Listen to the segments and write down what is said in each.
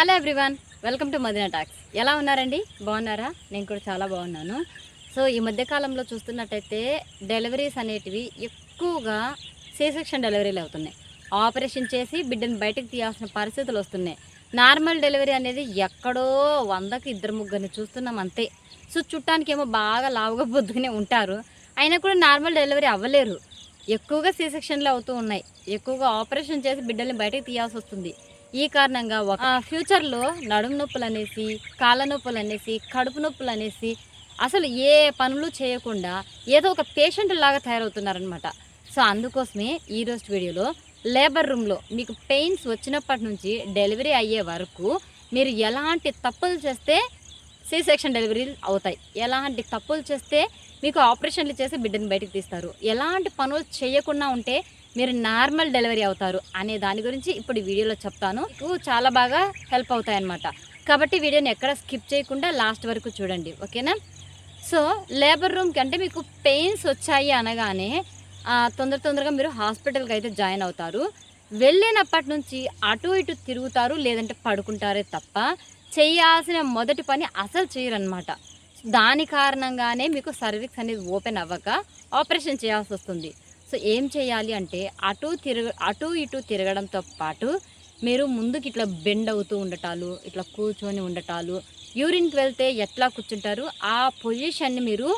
Hello everyone welcome to Madina talks. ఎలా ఉన్నారండి? బాగున్నారా? నేను కూడా చాలా బాగున్నాను. సో ఈ మధ్యకాలంలో చూస్తున్నట్టయితే డెలివరీస్ అనేటివి ఎక్కువగా సి సెక్షన్ డెలివరీలు అవుతున్నాయి. ఆపరేషన్ చేసి బిడ్డను బయటకు తీయాల్సిన పరిస్థితులు వస్తున్నాయి. నార్మల్ డెలివరీ అనేది ఎక్కడో వందకు ఇద్దరు ముగ్గురిని చూస్తున్నాం అంతే. సో చుట్టానికి ఏమో బాగా లావుగా బొద్దుకునే ఉంటారు. అయినా కూడా నార్మల్ డెలివరీ అవ్వలేరు. ఎక్కువగా సి సెక్షన్లు అవుతూ ఉన్నాయి. ఎక్కువగా ఆపరేషన్ చేసి బిడ్డల్ని బయటకు తీయాల్సి వస్తుంది. ఈ కారణంగా ఒక ఫ్యూచర్లో నడుము నొప్పులు అనేసి కాళ్ళ నొప్పులు అనేసి కడుపు నొప్పులు అనేసి అసలు ఏ పనులు చేయకుండా ఏదో ఒక పేషెంట్ లాగా తయారవుతున్నారనమాట సో అందుకోసమే ఈరోజు వీడియోలో లేబర్ రూమ్లో మీకు పెయిన్స్ వచ్చినప్పటి నుంచి డెలివరీ అయ్యే వరకు మీరు ఎలాంటి తప్పులు చేస్తే సి సెక్షన్ డెలివరీలు అవుతాయి. ఎలాంటి తప్పులు చేస్తే మీకు ఆపరేషన్లు చేసి బిడ్డని బయటకు తీస్తారు. ఎలాంటి పనులు చేయకుండా ఉంటే మీరు నార్మల్ డెలివరీ అవుతారు అనే దాని గురించి ఇప్పుడు వీడియోలో చెప్తాను. మీకు చాలా బాగా హెల్ప్ అవుతాయన్నమాట. కాబట్టి వీడియోని ఎక్కడ స్కిప్ చేయకుండా లాస్ట్ వరకు చూడండి ఓకేనా? సో లేబర్ రూమ్కి అంటే మీకు పెయిన్స్ వచ్చాయి అనగానే తొందర తొందరగా మీరు హాస్పిటల్కి అయితే జాయిన్ అవుతారు. వెళ్ళినప్పటి నుంచి అటు ఇటు తిరుగుతారు లేదంటే పడుకుంటారే తప్ప చేయాల్సిన మొదటి పని అసలు చేయరనమాట దాని కారణంగానే మీకు సర్వీక్స్ అనేది ఓపెన్ అవ్వక ఆపరేషన్ చేయాల్సి వస్తుంది. సో ఏం చేయాలి అంటే అటు తిరగ అటు ఇటు తిరగడంతో పాటు మీరు ముందుకి ఇట్లా బెండ్ అవుతూ ఉండటాలు ఇట్లా కూర్చొని ఉండటాలు యూరిన్కి వెళ్తే ఎట్లా కూర్చుంటారు ఆ పొజిషన్ని మీరు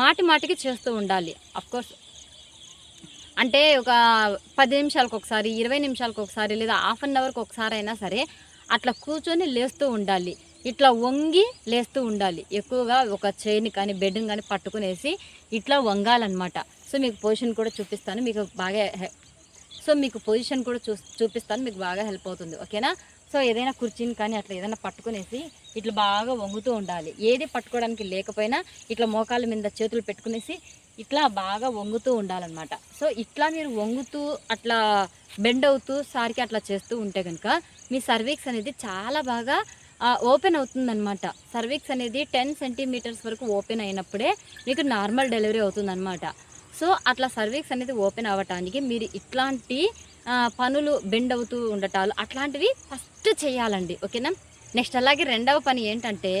మాటి మాటికి చేస్తూ ఉండాలి. అఫ్కోర్స్ అంటే ఒక పది నిమిషాలకు ఒకసారి ఇరవై నిమిషాలకు ఒకసారి లేదా హాఫ్ అన్ అవర్కి ఒకసారి అయినా సరే అట్లా కూర్చొని లేస్తూ ఉండాలి. ఇట్లా వంగి లేస్తూ ఉండాలి. ఎక్కువగా ఒక చైన్ కానీ బెడ్ని కానీ పట్టుకునేసి ఇట్లా వంగాలన్నమాట. సో మీకు పొజిషన్ కూడా చూపిస్తాను. మీకు బాగా సో మీకు పొజిషన్ కూడా చూ చూపిస్తాను. మీకు బాగా హెల్ప్ అవుతుంది. ఓకేనా సో ఏదైనా కుర్చీని కానీ అట్లా ఏదైనా పట్టుకునేసి ఇట్లా బాగా వంగుతూ ఉండాలి. ఏది పట్టుకోవడానికి లేకపోయినా ఇట్లా మోకాళ్ళ మీద చేతులు పెట్టుకునేసి ఇట్లా బాగా వంగుతూ ఉండాలన్నమాట. సో ఇట్లా మీరు వంగుతూ అట్లా బెండ్ అవుతూ సారికి అట్లా చేస్తూ ఉంటే కనుక మీ సర్వీక్స్ అనేది చాలా బాగా ఓపెన్ అవుతుందన్నమాట. సర్వీక్స్ అనేది టెన్ సెంటీమీటర్స్ వరకు ఓపెన్ అయినప్పుడే మీకు నార్మల్ డెలివరీ అవుతుందన్నమాట. సో అట్లా సర్వీక్స్ అనేది ఓపెన్ అవ్వటానికి మీరు ఇట్లాంటి పనులు బెండ్ అవుతూ ఉండటాలు అట్లాంటివి ఫస్ట్ చేయాలండి. ఓకేనా నెక్స్ట్ అలాగే రెండవ పని ఏంటంటే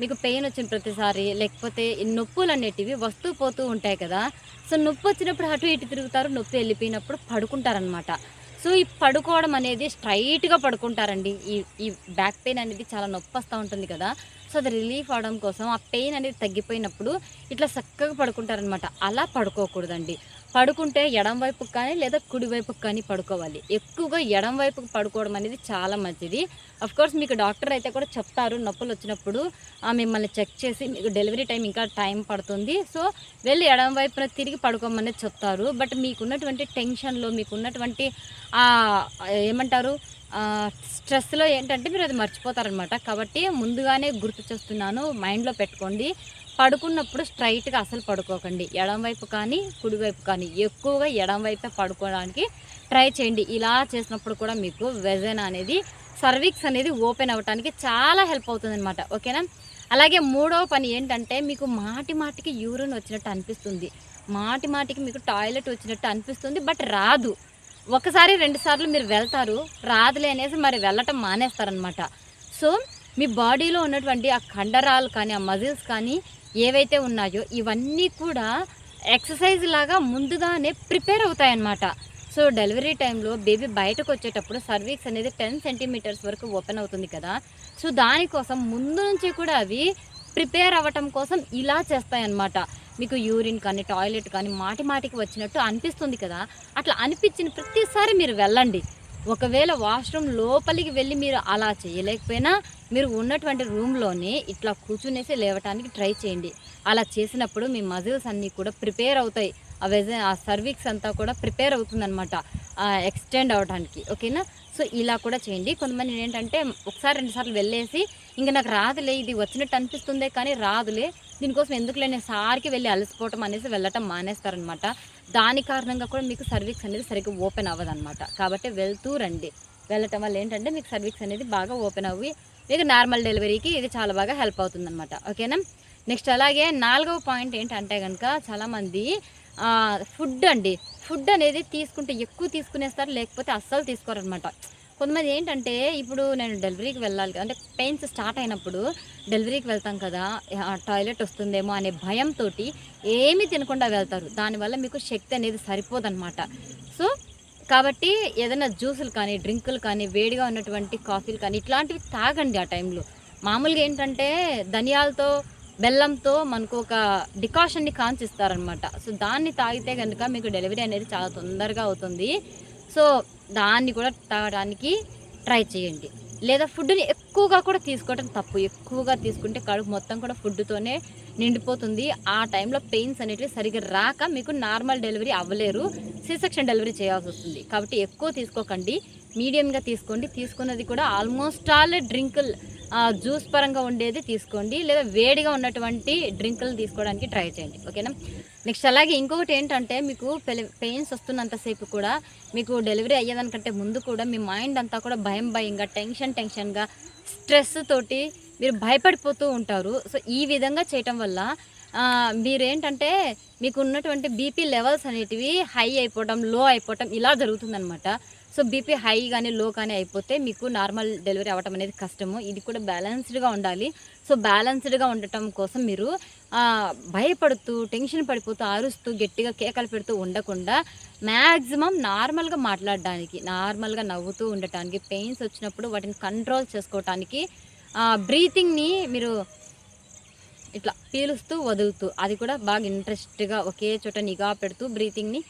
మీకు పెయిన్ వచ్చిన ప్రతిసారి లేకపోతే ఈ నొప్పులు అనేటివి వస్తూ పోతూ ఉంటాయి కదా. సో నొప్పి వచ్చినప్పుడు అటు ఇటు తిరుగుతారు నొప్పి వెళ్ళిపోయినప్పుడు పడుకుంటారనమాట సో ఈ పడుకోవడం అనేది స్ట్రైట్గా పడుకుంటారండి. ఈ ఈ బ్యాక్ పెయిన్ అనేది చాలా నొప్పి వస్తూ ఉంటుంది కదా. సో అది రిలీఫ్ అవడం కోసం ఆ పెయిన్ అనేది తగ్గిపోయినప్పుడు ఇట్లా చక్కగా పడుకుంటారనమాట అలా పడుకోకూడదండి. పడుకుంటే ఎడం వైపుకి కానీ లేదా కుడి వైపుకి కానీ పడుకోవాలి. ఎక్కువగా ఎడం వైపుకి పడుకోవడం అనేది చాలా మంచిది. కోర్స్ మీకు డాక్టర్ అయితే కూడా చెప్తారు నొప్పులు వచ్చినప్పుడు ఆ, మిమ్మల్ని చెక్ చేసి మీకు డెలివరీ టైం ఇంకా టైం పడుతుంది. సో వెళ్ళి ఎడం వైపున తిరిగి పడుకోమని చెప్తారు. బట్ మీకున్నటువంటి టెన్షన్లో మీకున్నటువంటి ఏమంటారు స్ట్రెస్లో ఏంటంటే మీరు అది మర్చిపోతారనమాట. కాబట్టి ముందుగానే గుర్తు చేస్తున్నాను మైండ్లో పెట్టుకోండి. పడుకున్నప్పుడు స్ట్రైట్గా అసలు పడుకోకండి. ఎడం వైపు కానీ కుడివైపు కానీ ఎక్కువగా ఎడం వైపే పడుకోవడానికి ట్రై చేయండి. ఇలా చేసినప్పుడు కూడా మీకు వెజన్ అనేది సర్వీక్స్ అనేది ఓపెన్ అవ్వడానికి చాలా హెల్ప్ అవుతుంది అనమాట ఓకేనా? అలాగే మూడవ పని ఏంటంటే మీకు మాటి మాటికి యూరిన్ వచ్చినట్టు అనిపిస్తుంది. మాటి మాటికి మీకు టాయిలెట్ వచ్చినట్టు అనిపిస్తుంది బట్ రాదు. ఒకసారి రెండు సార్లు మీరు వెళ్తారు రాదులే అనేసి మరి వెళ్ళటం మానేస్తారనమాట సో మీ బాడీలో ఉన్నటువంటి ఆ కండరాలు కానీ ఆ మజిల్స్ కానీ ఏవైతే ఉన్నాయో ఇవన్నీ కూడా ఎక్సర్సైజ్ లాగా ముందుగానే ప్రిపేర్ అవుతాయన్నమాట. సో డెలివరీ టైంలో బేబీ బయటకు వచ్చేటప్పుడు సర్వీక్స్ అనేది టెన్ సెంటీమీటర్స్ వరకు ఓపెన్ అవుతుంది కదా. సో దానికోసం ముందు నుంచి కూడా అవి ప్రిపేర్ అవ్వటం కోసం ఇలా చేస్తాయన్నమాట. మీకు యూరిన్ కానీ టాయిలెట్ కానీ మాటి మాటికి వచ్చినట్టు అనిపిస్తుంది కదా. అట్లా అనిపించిన ప్రతిసారి మీరు వెళ్ళండి. ఒకవేళ వాష్రూమ్ లోపలికి వెళ్ళి మీరు అలా చేయలేకపోయినా మీరు ఉన్నటువంటి రూమ్లోనే ఇట్లా కూర్చునేసి లేవటానికి ట్రై చేయండి. అలా చేసినప్పుడు మీ మజిల్స్ అన్నీ కూడా ప్రిపేర్ అవుతాయి. ఆ ఆ సర్వీక్స్ అంతా కూడా ప్రిపేర్ అవుతుందన్నమాట. ఎక్స్టెండ్ అవడానికి ఓకేనా సో ఇలా కూడా చేయండి. కొంతమంది ఏంటంటే ఒకసారి రెండుసార్లు వెళ్ళేసి ఇంకా నాకు రాదులే ఇది వచ్చినట్టు అనిపిస్తుందే కానీ రాదులే దీనికోసం ఎందుకులే సార్కి వెళ్ళి అలసిపోవటం అనేసి వెళ్ళటం మానేస్తారనమాట. దాని కారణంగా కూడా మీకు సర్వీక్స్ అనేది సరిగ్గా ఓపెన్ అవ్వదనమాట. కాబట్టి వెళ్తూ రండి. వెళ్ళటం వల్ల ఏంటంటే మీకు సర్వీక్స్ అనేది బాగా ఓపెన్ అవ్వి మీకు నార్మల్ డెలివరీకి ఇది చాలా బాగా హెల్ప్ అవుతుందన్నమాట ఓకేనా? నెక్స్ట్ అలాగే నాలుగవ పాయింట్ ఏంటంటే కనుక చాలామంది ఫుడ్ అండి. ఫుడ్ అనేది తీసుకుంటే ఎక్కువ తీసుకునేస్తారు లేకపోతే అస్సలు తీసుకోరనమాట. కొంతమంది ఏంటంటే ఇప్పుడు నేను డెలివరీకి వెళ్ళాలి అంటే పెయిన్స్ స్టార్ట్ అయినప్పుడు డెలివరీకి వెళ్తాం కదా టాయిలెట్ వస్తుందేమో అనే భయంతో ఏమీ తినకుండా వెళ్తారు. దానివల్ల మీకు శక్తి అనేది సరిపోదన్నమాట. సో కాబట్టి ఏదైనా జ్యూసులు కానీ డ్రింకులు కానీ వేడిగా ఉన్నటువంటి కాఫీలు కానీ ఇట్లాంటివి తాగండి ఆ టైంలో. మామూలుగా ఏంటంటే ధనియాలతో బెల్లంతో మనకు ఒక డికాషన్ని కాంచిస్తారనమాట సో దాన్ని తాగితే కనుక మీకు డెలివరీ అనేది చాలా తొందరగా అవుతుంది. సో దాన్ని కూడా తాగడానికి ట్రై చేయండి. లేదా ఫుడ్ని ఎక్కువగా కూడా తీసుకోవటం తప్పు. ఎక్కువగా తీసుకుంటే కడుపు మొత్తం కూడా ఫుడ్తోనే నిండిపోతుంది. ఆ టైంలో పెయిన్స్ అనేటివి సరిగ్గా రాక మీకు నార్మల్ డెలివరీ అవ్వలేరు. సి సెక్షన్ డెలివరీ చేయాల్సి వస్తుంది. కాబట్టి ఎక్కువ తీసుకోకండి. మీడియంగా తీసుకోండి. తీసుకున్నది కూడా ఆల్మోస్ట్ ఆల్ డ్రింకులు జ్యూస్ పరంగా ఉండేది తీసుకోండి. లేదా వేడిగా ఉన్నటువంటి డ్రింకులు తీసుకోవడానికి ట్రై చేయండి. ఓకేనా? నెక్స్ట్ అలాగే ఇంకొకటి ఏంటంటే మీకు పెయిన్స్ వస్తున్నంతసేపు కూడా మీకు డెలివరీ అయ్యేదానికంటే ముందు కూడా మీ మైండ్ అంతా కూడా భయం భయంగా టెన్షన్ టెన్షన్గా స్ట్రెస్ తోటి మీరు భయపడిపోతూ ఉంటారు. సో ఈ విధంగా చేయటం వల్ల మీరేంటంటే మీకు ఉన్నటువంటి బీపీ లెవెల్స్ అనేటివి హై అయిపోవటం లో అయిపోవటం ఇలా జరుగుతుందన్నమాట. సో బీపీ హై కానీ లో కానీ అయిపోతే మీకు నార్మల్ డెలివరీ అవ్వటం అనేది కష్టము. ఇది కూడా బ్యాలెన్స్డ్గా ఉండాలి. సో బ్యాలెన్స్డ్గా ఉండటం కోసం మీరు భయపడుతూ టెన్షన్ పడిపోతూ అరుస్తూ గట్టిగా కేకలు పెడుతూ ఉండకుండా మ్యాక్సిమం నార్మల్గా మాట్లాడడానికి నార్మల్గా నవ్వుతూ ఉండటానికి పెయిన్స్ వచ్చినప్పుడు వాటిని కంట్రోల్ చేసుకోవటానికి బ్రీతింగ్ని మీరు ఇట్లా పీలుస్తూ వదులుతూ అది కూడా బాగా ఇంట్రెస్ట్గా ఒకే చోట నిఘా పెడుతూ బ్రీతింగ్ని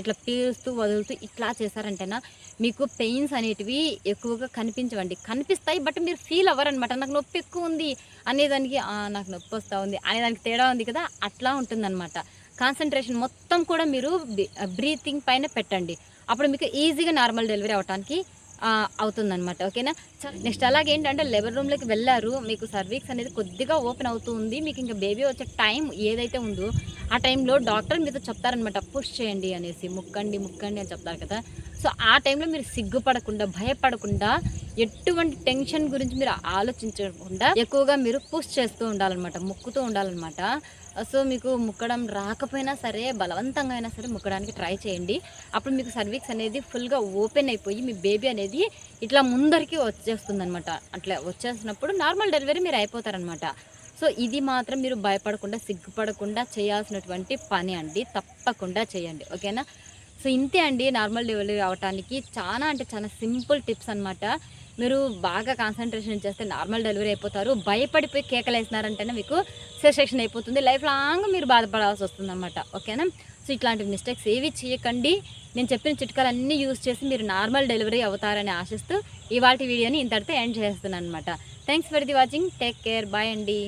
ఇట్లా పీలుస్తూ వదులుతూ ఇట్లా చేశారంటేనా మీకు పెయిన్స్ అనేటివి ఎక్కువగా కనిపించవండి. కనిపిస్తాయి బట్ మీరు ఫీల్ అవ్వరనమాట. నాకు నొప్పి ఎక్కువ ఉంది అనేదానికి నాకు నొప్పి వస్తూ ఉంది అనేదానికి తేడా ఉంది కదా అట్లా ఉంటుందన్నమాట. కాన్సన్ట్రేషన్ మొత్తం కూడా మీరు బ్రీతింగ్ పైన పెట్టండి. అప్పుడు మీకు ఈజీగా నార్మల్ డెలివరీ అవడానికి అవుతుందన్నమాట ఓకేనా? నెక్స్ట్ అలాగే ఏంటంటే లేబర్ రూమ్లోకి వెళ్ళారు మీకు సర్వీక్స్ అనేది కొద్దిగా ఓపెన్ అవుతూ ఉంది మీకు ఇంకా బేబీ వచ్చే టైం ఏదైతే ఉందో ఆ టైంలో డాక్టర్ మీతో చెప్తారనమాట పుష్ చేయండి అనేసి ముక్కండి ముక్కండి అని చెప్తారు కదా. సో ఆ టైంలో మీరు సిగ్గుపడకుండా భయపడకుండా ఎటువంటి టెన్షన్ గురించి మీరు ఆలోచించకుండా ఎక్కువగా మీరు పుష్ చేస్తూ ఉండాలన్నమాట ముక్కుతూ ఉండాలన్నమాట. సో మీకు ముక్కడం రాకపోయినా సరే బలవంతంగా అయినా సరే ముక్కడానికి ట్రై చేయండి. అప్పుడు మీకు సర్వీక్స్ అనేది ఫుల్గా ఓపెన్ అయిపోయి మీ బేబీ అనేది ఇట్లా ముందరికి వచ్చేస్తుంది అనమాట అట్లా వచ్చేసినప్పుడు నార్మల్ డెలివరీ మీరు అయిపోతారనమాట సో ఇది మాత్రం మీరు భయపడకుండా సిగ్గుపడకుండా చేయాల్సినటువంటి పని అండి. తప్పకుండా చేయండి. ఓకేనా? సో ఇంతే అండి నార్మల్ డెలివరీ అవటానికి. చాలా అంటే చాలా సింపుల్ టిప్స్ అనమాట మీరు బాగా కాన్సన్ట్రేషన్ చేస్తే నార్మల్ డెలివరీ అయిపోతారు. భయపడిపోయి కేకలు వేసినారంటేనే మీకు సెసెక్షన్ అయిపోతుంది. లైఫ్ లాంగ్ మీరు బాధపడాల్సి వస్తుందనమాట ఓకేనా సో ఇట్లాంటి మిస్టేక్స్ ఏవి చేయకండి. నేను చెప్పిన చిట్కాలన్నీ యూజ్ చేసి మీరు నార్మల్ డెలివరీ అవుతారని ఆశిస్తూ ఇవాటి వీడియోని ఇంతటితో ఎండ్ చేస్తున్నాను అనమాట thanks for the watching take care bye అండి.